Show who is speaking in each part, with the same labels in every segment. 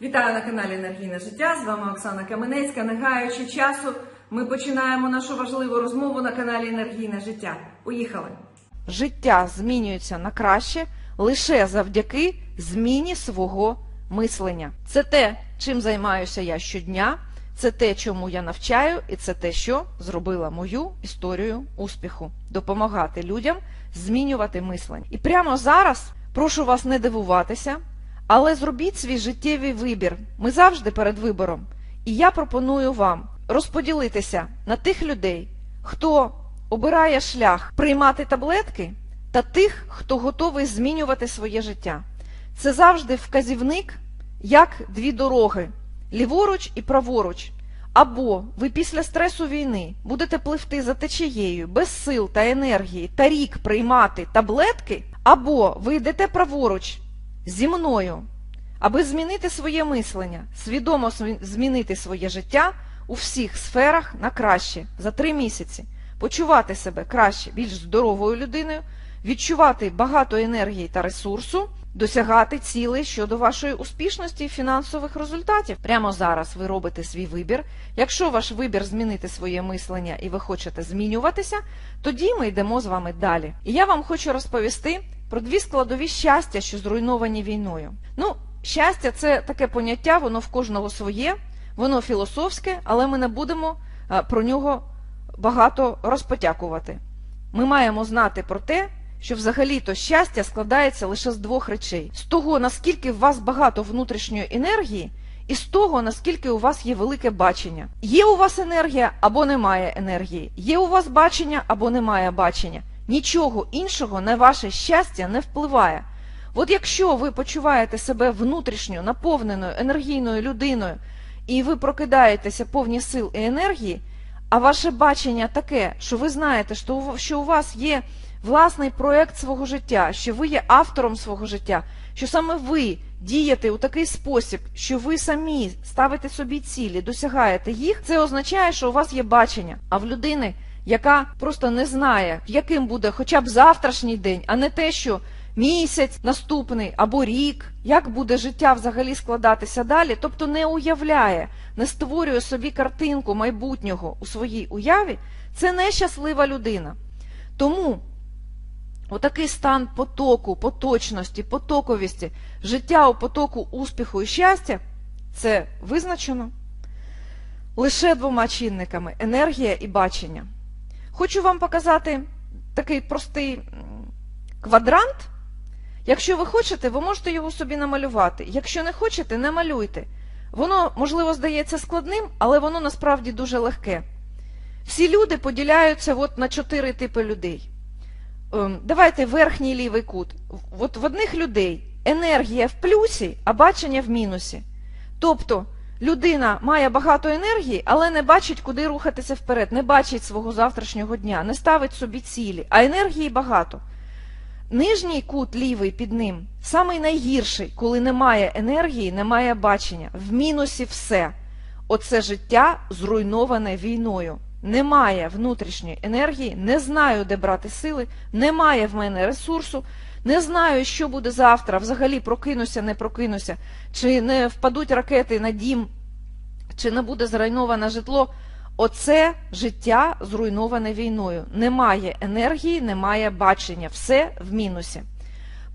Speaker 1: Вітаю на каналі Енергійне життя. З вами Оксана Каменецька. Не гаючи часу, ми починаємо нашу важливу розмову на каналі Енергійне життя. Поїхали!
Speaker 2: Життя змінюється на краще лише завдяки зміні свого мислення. Це те, чим займаюся я щодня, це те, чому я навчаю, і це те, що зробила мою історію успіху допомагати людям змінювати мислення. І прямо зараз прошу вас не дивуватися, але зробіть свій життєвий вибір. Ми завжди перед вибором. І я пропоную вам розподілитися на тих людей, хто обирає шлях приймати таблетки, та тих, хто готовий змінювати своє життя. Це завжди вказівник, як дві дороги ліворуч і праворуч. Або ви після стресу війни будете пливти за течією без сил та енергії та рік приймати таблетки, або ви йдете праворуч зі мною, аби змінити своє мислення, свідомо змінити своє життя у всіх сферах на краще за три місяці, почувати себе краще, більш здоровою людиною, відчувати багато енергії та ресурсу, досягати цілей щодо вашої успішності і фінансових результатів. Прямо зараз ви робите свій вибір. Якщо ваш вибір змінити своє мислення і ви хочете змінюватися, тоді ми йдемо з вами далі. І я вам хочу розповісти про дві складові щастя, що зруйновані війною. Ну, щастя це таке поняття, воно в кожного своє, воно філософське, але ми не будемо про нього багато розпотякувати. Ми маємо знати про те, що взагалі-то щастя складається лише з двох речей: з того, наскільки в вас багато внутрішньої енергії, і з того, наскільки у вас є велике бачення. Є у вас енергія або немає енергії, є у вас бачення або немає бачення. Нічого іншого на ваше щастя не впливає. От якщо ви почуваєте себе внутрішньо наповненою енергійною людиною, і ви прокидаєтеся повні сил і енергії, а ваше бачення таке, що ви знаєте, що у вас є власний проект свого життя, що ви є автором свого життя, що саме ви дієте у такий спосіб, що ви самі ставите собі цілі, досягаєте їх, це означає, що у вас є бачення. А в людини, яка просто не знає, яким буде хоча б завтрашній день, а не те, що місяць наступний або рік, як буде життя взагалі складатися далі, тобто не уявляє, не створює собі картинку майбутнього у своїй уяві, це нещаслива людина. Тому отакий стан потоку, поточності, потоковісті, життя у потоку успіху і щастя це визначено лише двома чинниками енергія і бачення. Хочу вам показати такий простий квадрант. Якщо ви хочете, ви можете його собі намалювати. Якщо не хочете, не малюйте. Воно, можливо, здається складним, але воно насправді дуже легке. Всі люди поділяються от на чотири типи людей. Ем, Давайте верхній лівий кут. От в одних людей енергія в плюсі, а бачення в мінусі. Тобто людина має багато енергії, але не бачить, куди рухатися вперед, не бачить свого завтрашнього дня, не ставить собі цілі, а енергії багато. Нижній кут лівий під ним самий найгірший, коли немає енергії, немає бачення. В мінусі все. Оце життя зруйноване війною. Немає внутрішньої енергії, не знаю, де брати сили, немає в мене ресурсу, не знаю, що буде завтра, взагалі прокинуся, не прокинуся, чи не впадуть ракети на дім, чи не буде зруйноване житло. Оце життя зруйноване війною. Немає енергії, немає бачення, все в мінусі.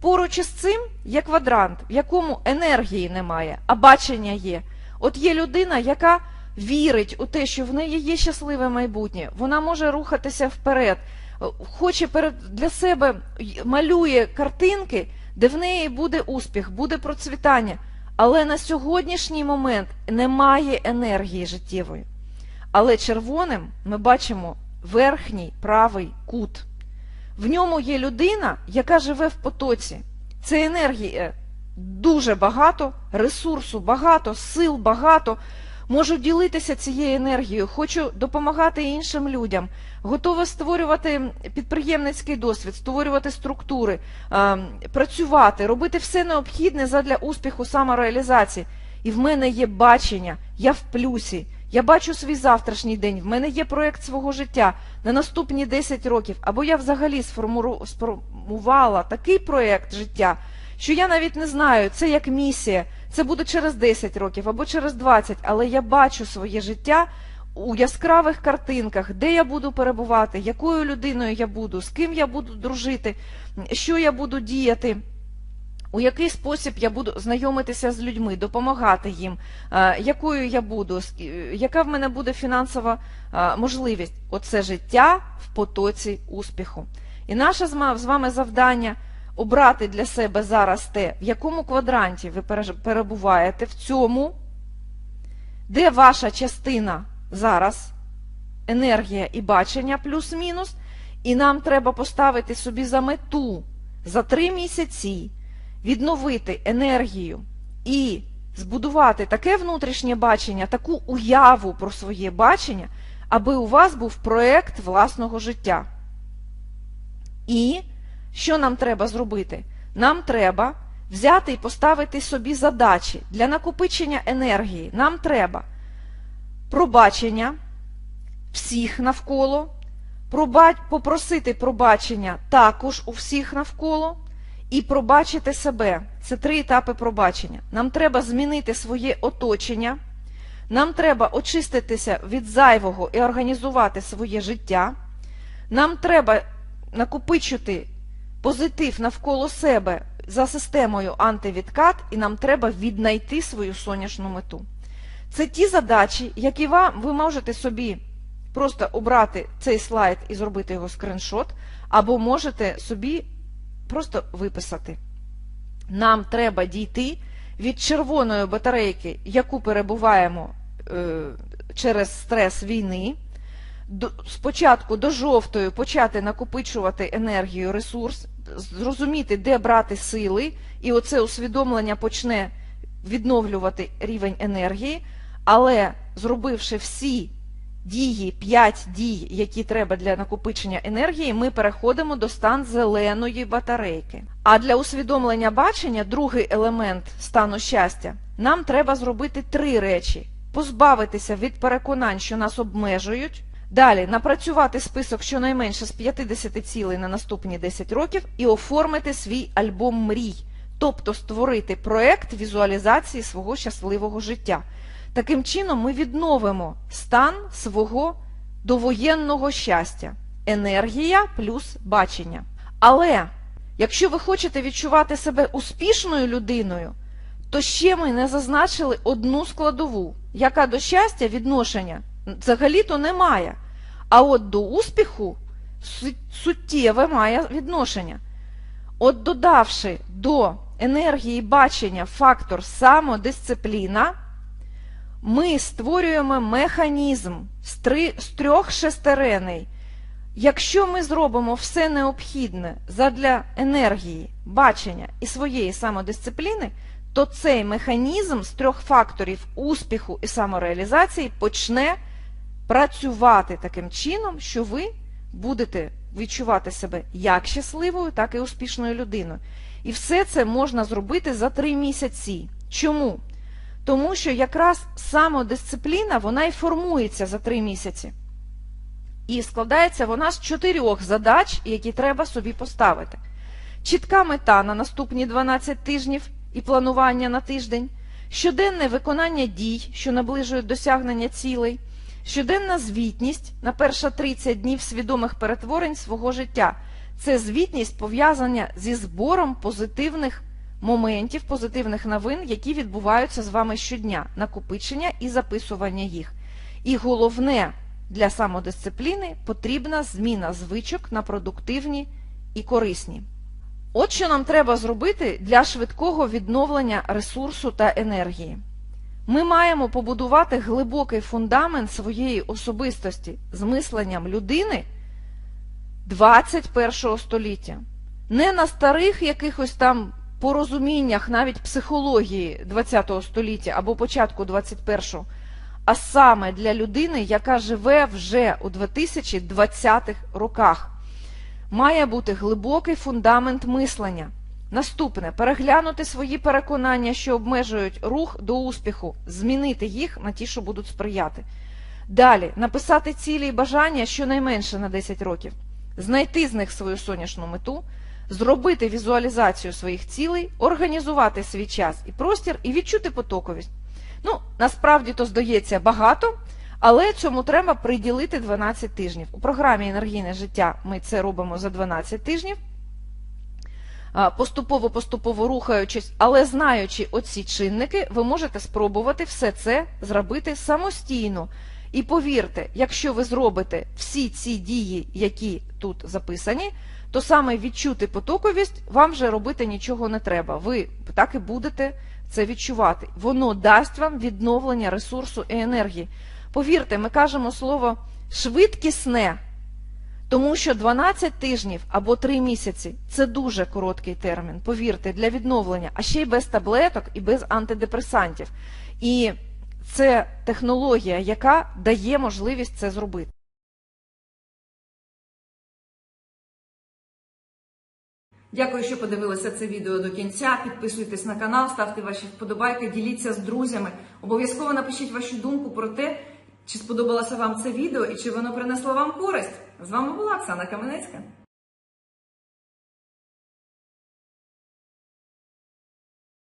Speaker 2: Поруч із цим є квадрант, в якому енергії немає, а бачення є. От є людина, яка вірить у те, що в неї є щасливе майбутнє, вона може рухатися вперед, хоче перед для себе малює картинки, де в неї буде успіх, буде процвітання. Але на сьогоднішній момент немає енергії життєвої. Але червоним ми бачимо верхній правий кут. В ньому є людина, яка живе в потоці. Це енергії дуже багато, ресурсу багато, сил багато. Можу ділитися цією енергією, хочу допомагати іншим людям, готова створювати підприємницький досвід, створювати структури, працювати, робити все необхідне задля успіху самореалізації. І в мене є бачення, я в плюсі. Я бачу свій завтрашній день, в мене є проєкт свого життя на наступні 10 років, або я взагалі сформувала такий проєкт життя, що я навіть не знаю, це як місія, це буде через 10 років або через 20, але я бачу своє життя у яскравих картинках, де я буду перебувати, якою людиною я буду, з ким я буду дружити, що я буду діяти. У який спосіб я буду знайомитися з людьми, допомагати їм, е, якою я буду, е, яка в мене буде фінансова е, можливість? Оце життя в потоці успіху. І наше з вами завдання обрати для себе зараз те, в якому квадранті ви перебуваєте, в цьому, де ваша частина зараз, енергія і бачення плюс-мінус, і нам треба поставити собі за мету за три місяці відновити енергію і збудувати таке внутрішнє бачення, таку уяву про своє бачення, аби у вас був проект власного життя. І що нам треба зробити? Нам треба взяти і поставити собі задачі для накопичення енергії. Нам треба пробачення всіх навколо, попросити пробачення також у всіх навколо, і пробачити себе. Це три етапи пробачення. Нам треба змінити своє оточення, нам треба очиститися від зайвого і організувати своє життя. Нам треба накопичити позитив навколо себе за системою антивідкат, і нам треба віднайти свою сонячну мету. Це ті задачі, які вам, ви можете собі просто обрати цей слайд і зробити його скриншот, або можете собі просто виписати. Нам треба дійти від червоної батарейки, яку перебуваємо е, через стрес війни, спочатку до жовтої почати накопичувати енергію, ресурс, зрозуміти, де брати сили, і оце усвідомлення почне відновлювати рівень енергії, але зробивши всі дії, 5 дій, які треба для накопичення енергії, ми переходимо до стан зеленої батарейки. А для усвідомлення бачення, другий елемент стану щастя, нам треба зробити три речі: позбавитися від переконань, що нас обмежують. Далі напрацювати список щонайменше з 50 цілей на наступні 10 років і оформити свій альбом мрій, тобто створити проект візуалізації свого щасливого життя. Таким чином, ми відновимо стан свого довоєнного щастя, енергія плюс бачення. Але якщо ви хочете відчувати себе успішною людиною, то ще ми не зазначили одну складову, яка до щастя відношення взагалі-то немає. А от до успіху суттєве має відношення. От додавши до енергії бачення фактор самодисципліна, ми створюємо механізм з, три, з трьох шестереней. Якщо ми зробимо все необхідне задля енергії, бачення і своєї самодисципліни, то цей механізм з трьох факторів успіху і самореалізації почне працювати таким чином, що ви будете відчувати себе як щасливою, так і успішною людиною. І все це можна зробити за три місяці. Чому? Тому що якраз самодисципліна вона і формується за три місяці. І складається вона з чотирьох задач, які треба собі поставити. Чітка мета на наступні 12 тижнів і планування на тиждень, щоденне виконання дій, що наближують досягнення цілей, щоденна звітність на перша 30 днів свідомих перетворень свого життя. Це звітність пов'язана зі збором позитивних моментів, позитивних новин, які відбуваються з вами щодня, накопичення і записування їх. І головне для самодисципліни потрібна зміна звичок на продуктивні і корисні. От що нам треба зробити для швидкого відновлення ресурсу та енергії. Ми маємо побудувати глибокий фундамент своєї особистості з мисленням людини 21 століття. Не на старих якихось там порозуміннях навіть психології 20 століття або початку 21-го, а саме для людини, яка живе вже у 2020-х роках. Має бути глибокий фундамент мислення. Наступне переглянути свої переконання, що обмежують рух до успіху, змінити їх на ті, що будуть сприяти. Далі написати цілі і бажання щонайменше на 10 років, знайти з них свою сонячну мету, зробити візуалізацію своїх цілей, організувати свій час і простір і відчути потоковість. Ну, насправді то здається багато, але цьому треба приділити 12 тижнів. У програмі Енергійне життя ми це робимо за 12 тижнів. А, Поступово-поступово рухаючись, але знаючи оці чинники, ви можете спробувати все це зробити самостійно. І повірте, якщо ви зробите всі ці дії, які тут записані, то саме відчути потоковість вам вже робити нічого не треба. Ви так і будете це відчувати. Воно дасть вам відновлення ресурсу і енергії. Повірте, ми кажемо слово швидкісне, тому що 12 тижнів або 3 місяці це дуже короткий термін, повірте, для відновлення, а ще й без таблеток і без антидепресантів. І це технологія, яка дає можливість це зробити.
Speaker 1: Дякую, що подивилися це відео до кінця. Підписуйтесь на канал, ставте ваші вподобайки, діліться з друзями. Обов'язково напишіть вашу думку про те, чи сподобалося вам це відео і чи воно принесло вам користь. З вами була Оксана Каменецька.